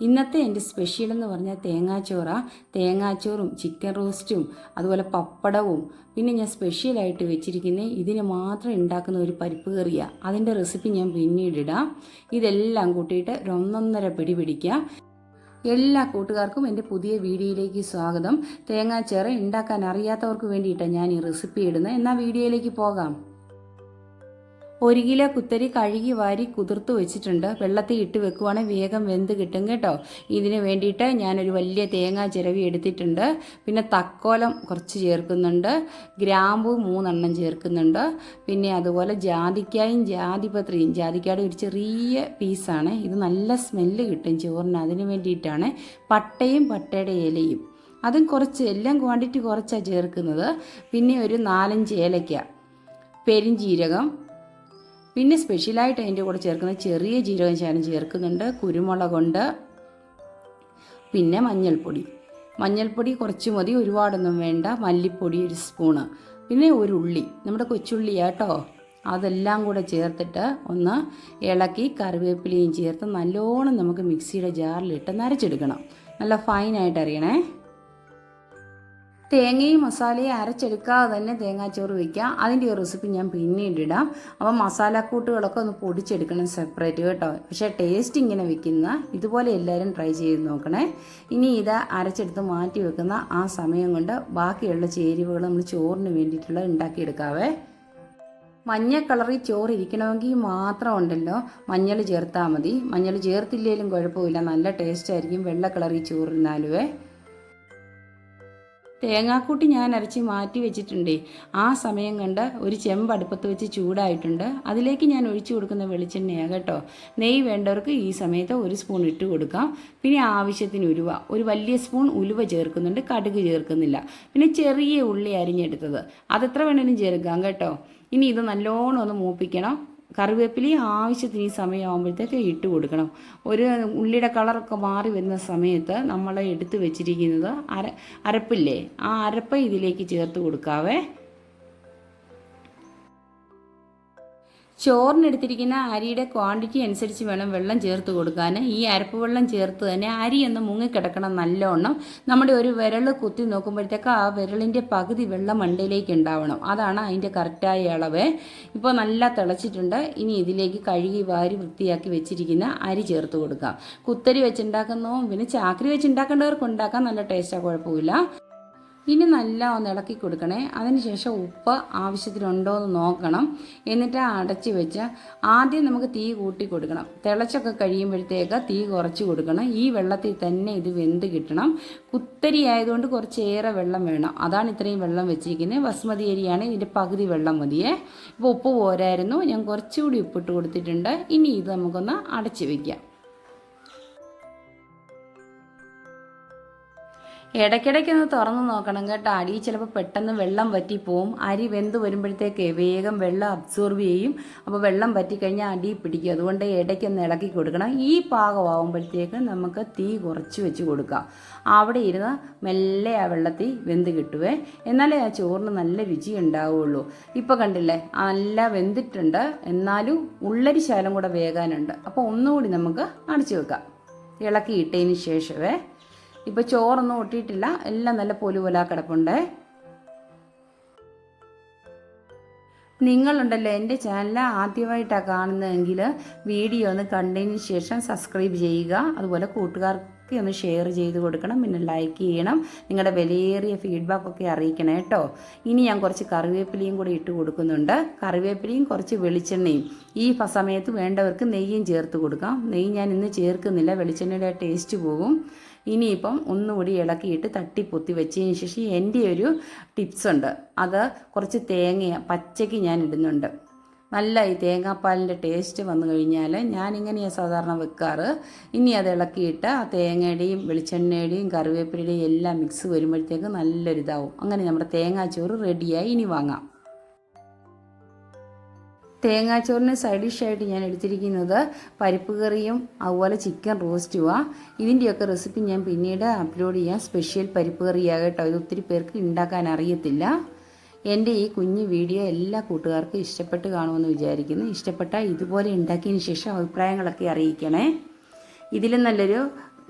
ഇന്നത്തെ എന്റെ സ്പെഷ്യൽ എന്ന് പറഞ്ഞാൽ തേങ്ങാച്ചോറ. തേങ്ങാച്ചോറും ചിക്കൻ റോസ്റ്റും അതുപോലെ പപ്പടവും. പിന്നെ ഞാൻ സ്പെഷ്യലായിട്ട് വെച്ചിരിക്കുന്നത് ഇതിന് മാത്രം ഉണ്ടാക്കുന്ന ഒരു പരിപ്പ് കറിയാണ് അതിന്റെ റെസിപ്പി ഞാൻ പിന്നീട് ഇടാം. ഇതെല്ലാം കൂട്ടിയിട്ട് ഒന്നൊന്നര പിടി പിടിക്കുക എല്ലാ കൂട്ടുകാർക്കും എന്റെ പുതിയ വീഡിയോയിലേക്ക് സ്വാഗതം. തേങ്ങാച്ചേറ് ഉണ്ടാക്കാൻ അറിയാത്തവർക്ക് വേണ്ടിയിട്ടാണ് ഞാൻ ഈ റെസിപ്പി ഇടുന്നത് എന്നാൽ വീഡിയോയിലേക്ക് പോകാം. ഒരു കിലോ കുത്തരി കഴുകി വാരി കുതിർത്ത് വെച്ചിട്ടുണ്ട്. വെള്ളത്തിൽ ഇട്ട് വെക്കുവാണെങ്കിൽ വേഗം വെന്ത് കിട്ടും കേട്ടോ. ഇതിന് വേണ്ടിയിട്ട് ഞാനൊരു വലിയ തേങ്ങ ചിരവി എടുത്തിട്ടുണ്ട്. പിന്നെ തക്കോലം കുറച്ച് ചേർക്കുന്നുണ്ട്. ഗ്രാമ്പു മൂന്നെണ്ണം ചേർക്കുന്നുണ്ട്. പിന്നെ അതുപോലെ ജാതിക്കായും ജാതിപത്രിയും. ജാതിക്കാട് ഒരു ചെറിയ പീസാണ്. ഇത് നല്ല സ്മെല്ല് കിട്ടും ചോറിന്. അതിന് വേണ്ടിയിട്ടാണ് പട്ടയും പട്ടയുടെ ഇലയും. അതും കുറച്ച് എല്ലാം ക്വാണ്ടിറ്റി കുറച്ചാണ് ചേർക്കുന്നത്. പിന്നെ ഒരു നാലഞ്ച് ഏലയ്ക്ക പെരിഞ്ജീരകം പിന്നെ സ്പെഷ്യലായിട്ട് അതിന്റെ കൂടെ ചേർക്കുന്ന ചെറിയ ജീരകം ശാനം ചേർക്കുന്നുണ്ട് കുരുമുളകുണ്ട് പിന്നെ മഞ്ഞൾപ്പൊടി. മഞ്ഞൾപ്പൊടി കുറച്ച് മതി ഒരുപാടൊന്നും വേണ്ട. മല്ലിപ്പൊടി ഒരു സ്പൂണ്. പിന്നെ ഒരു ഉള്ളി നമ്മുടെ കൊച്ചുള്ളി കേട്ടോ അതെല്ലാം കൂടെ ചേർത്തിട്ട് ഒന്ന് ഇളക്കി കറിവേപ്പിലയും ചേർത്ത് നല്ലോണം നമുക്ക് മിക്സിയുടെ ജാറിലിട്ട് നരച്ചെടുക്കണം. നല്ല ഫൈനായിട്ട് അറിയണേ തേങ്ങയും മസാലയും അരച്ചെടുക്കാതെ തന്നെ തേങ്ങാച്ചോറ് വയ്ക്കാം അതിന്റെ ഒരു റെസിപ്പി ഞാൻ പിന്നീട് ഇടാം. അപ്പോൾ മസാലക്കൂട്ടുകളൊക്കെ ഒന്ന് പൊടിച്ചെടുക്കണം സെപ്പറേറ്റ് കേട്ടോ. പക്ഷേ ടേസ്റ്റ് ഇങ്ങനെ വെക്കുന്ന ഇതുപോലെ എല്ലാവരും ട്രൈ ചെയ്ത് നോക്കണേ. ഇനി ഇത് അരച്ചെടുത്ത് മാറ്റി വെക്കുന്ന ആ സമയം കൊണ്ട് ബാക്കിയുള്ള ചേരുവകൾ നമ്മൾ ചോറിന് വേണ്ടിയിട്ടുള്ള ഉണ്ടാക്കിയെടുക്കാവേ. മഞ്ഞ കളറിൽ ചോറ് ഇരിക്കണമെങ്കിൽ മാത്രം ഉണ്ടല്ലോ. മഞ്ഞൾ ചേർത്താൽ മതി. മഞ്ഞൾ ചേർത്തില്ലെങ്കിലും കുഴപ്പമില്ല. നല്ല ടേസ്റ്റ് ആയിരിക്കും. വെള്ള കളറിൽ ചോറിരുന്നാലുവേ തേങ്ങാക്കൂട്ടി ഞാൻ അരച്ച് മാറ്റി വെച്ചിട്ടുണ്ട്. ആ സമയം കണ്ട് ഒരു ചെമ്പ് അടുപ്പത്ത് വെച്ച് ചൂടായിട്ടുണ്ട്. അതിലേക്ക് ഞാൻ ഒഴിച്ചു കൊടുക്കുന്ന വെളിച്ചെണ്ണയാണ് കേട്ടോ. നെയ്യ് വേണ്ടവർക്ക് ഈ സമയത്ത് ഒരു സ്പൂൺ ഇട്ട് കൊടുക്കാം. പിന്നെ ആവശ്യത്തിന് ഉലുവ. ഒരു വലിയ സ്പൂൺ ഉലുവ ചേർക്കുന്നുണ്ട്. കടുക് ചേർക്കുന്നില്ല. പിന്നെ ചെറിയ ഉള്ളി അരിഞ്ഞെടുത്തത്. അതെത്ര വേണേലും ചേർക്കാം കേട്ടോ. ഇനി ഇത് നല്ലോണം ഒന്ന് മൂപ്പിക്കണം. കറിവേപ്പിലി ആവശ്യത്തിന് ഈ സമയമാകുമ്പോഴത്തേക്ക് ഇട്ട് കൊടുക്കണം. ഒരു ഉള്ളിയുടെ കളറൊക്കെ മാറി വരുന്ന സമയത്ത് നമ്മൾ എടുത്ത് വെച്ചിരിക്കുന്നത് അര അരപ്പില്ലേ? ആ അരപ്പ് ഇതിലേക്ക് ചേർത്ത് കൊടുക്കാവേ. ചോറിനെടുത്തിരിക്കുന്ന അരിയുടെ ക്വാണ്ടിറ്റി അനുസരിച്ച് വേണം വെള്ളം ചേർത്ത് കൊടുക്കാൻ ഈ അരപ്പ് വെള്ളം ചേർത്ത് തന്നെ അരി ഒന്ന് മുങ്ങിക്കിടക്കണം നല്ലോണം. നമ്മുടെ ഒരു വിരൽ കുത്തി നോക്കുമ്പോഴത്തേക്ക് ആ വിരലിന്റെ പകുതി വെള്ളം മണ്ടയിലേക്ക് ഉണ്ടാവണം. അതാണ് അതിന്റെ കറക്റ്റായ അളവ്. ഇപ്പോൾ നല്ല തിളച്ചിട്ടുണ്ട്. ഇനി ഇതിലേക്ക് കഴുകി വാരി വൃത്തിയാക്കി വെച്ചിരിക്കുന്ന അരി ചേർത്ത് കൊടുക്കാം. കുത്തരി വെച്ചുണ്ടാക്കുന്നതും പിന്നെ ചാക്കരി വെച്ചുണ്ടാക്കേണ്ടവർക്ക് ഉണ്ടാക്കാൻ നല്ല ടേസ്റ്റാണ് കുഴപ്പമില്ല. ഇനി നല്ല ഒന്ന് ഇളക്കി കൊടുക്കണേ. അതിനുശേഷം ഉപ്പ് ആവശ്യത്തിനുണ്ടോ എന്ന് നോക്കണം. എന്നിട്ട് അടച്ച് വെച്ച് ആദ്യം നമുക്ക് തീ കൂട്ടി കൊടുക്കണം. തിളച്ചൊക്കെ കഴിയുമ്പോഴത്തേക്ക് തീ കുറച്ച് കൊടുക്കണം. ഈ വെള്ളത്തിൽ തന്നെ ഇത് വെന്ത് കിട്ടണം. കുത്തരി ആയതുകൊണ്ട് കുറച്ചേറെ വെള്ളം വേണം. അതാണ് ഇത്രയും വെള്ളം വെച്ചിരിക്കുന്നത്. ബസ്മതി അരിയാണ്. ഇതിന്റെ പകുതി വെള്ളം മതിയേ. ഇപ്പോൾ ഉപ്പ് പോരായിരുന്നു. ഞാൻ കുറച്ചുകൂടി ഉപ്പിട്ട് കൊടുത്തിട്ടുണ്ട്. ഇനി ഇത് നമുക്കൊന്ന് അടച്ച് വയ്ക്കാം ഇടയ്ക്കിടയ്ക്കൊന്ന് തുറന്നു നോക്കണം കേട്ടോ. അടി ചിലപ്പോൾ പെട്ടെന്ന് വെള്ളം വറ്റിപ്പോവും. അരി വെന്ത് വരുമ്പോഴത്തേക്ക് വേഗം വെള്ളം അബ്സോർബ് ചെയ്യും. അപ്പോൾ വെള്ളം വറ്റിക്കഴിഞ്ഞാൽ അടി പിടിക്കും. അതുകൊണ്ട് ഇടയ്ക്കൊന്ന് ഇളക്കി കൊടുക്കണം. ഈ പാകമാകുമ്പോഴത്തേക്ക് നമുക്ക് തീ കുറച്ച് വെച്ച് കൊടുക്കാം. അവിടെ ഇരുന്ന് മെല്ലെ ആ വെള്ളത്തിൽ വെന്ത് കിട്ടുവേ. എന്നാലേ ആ ചോറിന് നല്ല രുചി ഉണ്ടാവുള്ളൂ. ഇപ്പോൾ കണ്ടില്ലേ? നല്ല വെന്തിട്ടുണ്ട്. എന്നാലും ഉള്ളരി ശാലം കൂടെ വേകാനുണ്ട്. അപ്പോൾ ഒന്നുകൂടി നമുക്ക് അടച്ചു വെക്കാം. ഇളക്കി ഇട്ടതിന് ശേഷമേ ഇപ്പോൾ ചോറൊന്നും ഒട്ടിയിട്ടില്ല. എല്ലാം നല്ല പൊലു പോലാ കിടപ്പുണ്ട്. നിങ്ങളുണ്ടല്ലോ എന്റെ ചാനൽ ആദ്യമായിട്ടാണ് കാണുന്നതെങ്കിൽ വീഡിയോ ഒന്ന് കണ്ടതിന് ശേഷം സബ്സ്ക്രൈബ് ചെയ്യുക. അതുപോലെ കൂട്ടുകാർക്ക് ഒന്ന് ഷെയർ ചെയ്ത് കൊടുക്കണം. പിന്നെ ലൈക്ക് ചെയ്യണം. നിങ്ങളുടെ വിലയേറിയ ഫീഡ്ബാക്കൊക്കെ അറിയിക്കണം കേട്ടോ. ഇനി ഞാൻ കുറച്ച് കറിവേപ്പിലയും കൂടി ഇട്ട് കൊടുക്കുന്നുണ്ട്. കറിവേപ്പിലയും കുറച്ച് വെളിച്ചെണ്ണയും. ഈ സമയത്ത് വേണ്ടവർക്ക് നെയ്യും ചേർത്ത് കൊടുക്കാം. നെയ്യ് ഞാൻ ഇന്ന് ചേർക്കുന്നില്ല. വെളിച്ചെണ്ണയുടെ ടേസ്റ്റ് പോകും. ഇനിയിപ്പം ഒന്നുകൂടി ഇളക്കിയിട്ട് തട്ടി പൊത്തി വെച്ചതിന് ശേഷം എന്റെ ഒരു ടിപ്സ് ഉണ്ട്. അത് കുറച്ച് തേങ്ങ പച്ചയ്ക്ക് ഞാൻ ഇടുന്നുണ്ട്. നല്ല ഈ തേങ്ങാപ്പാലിന്റെ ടേസ്റ്റ് വന്നു കഴിഞ്ഞാൽ ഞാനിങ്ങനെയാണ് സാധാരണ വെക്കാറ്. ഇനി അത് ഇളക്കിയിട്ട് ആ തേങ്ങയുടെയും വെളിച്ചെണ്ണയുടെയും കറിവേപ്പിലയുടെയും എല്ലാം മിക്സ് വരുമ്പോഴത്തേക്ക് നല്ലൊരിതാവും. അങ്ങനെ നമ്മുടെ തേങ്ങാച്ചോറ് റെഡിയായി ഇനി വാങ്ങാം. തേങ്ങാച്ചോറിന് സൈഡ് ഡിഷായിട്ട് ഞാൻ എടുത്തിരിക്കുന്നത് പരിപ്പ് കറിയും അതുപോലെ ചിക്കൻ റോസ്റ്റുമാണ് ഇതിന്റെയൊക്കെ റെസിപ്പി ഞാൻ പിന്നീട് അപ്ലോഡ് ചെയ്യാം. സ്പെഷ്യൽ പരിപ്പ് കറിയാണ് കേട്ടോ ഇത് ഒത്തിരി പേർക്ക് ഉണ്ടാക്കാൻ അറിയത്തില്ല. എന്റെ ഈ കുഞ്ഞു വീഡിയോ എല്ലാ കൂട്ടുകാർക്കും ഇഷ്ടപ്പെട്ട് കാണുമെന്ന് വിചാരിക്കുന്നു. ഇഷ്ടപ്പെട്ടാൽ ഇതുപോലെ ഉണ്ടാക്കിയതിന് ശേഷം അഭിപ്രായങ്ങളൊക്കെ അറിയിക്കണേ. ഇതിലും നല്ലൊരു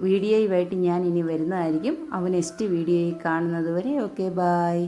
വീഡിയോയുമായിട്ട് ഞാൻ ഇനി വരുന്നതായിരിക്കും. അവ നെക്സ്റ്റ് വീഡിയോയിൽ കാണുന്നത് വരെ ഓക്കെ ബായ്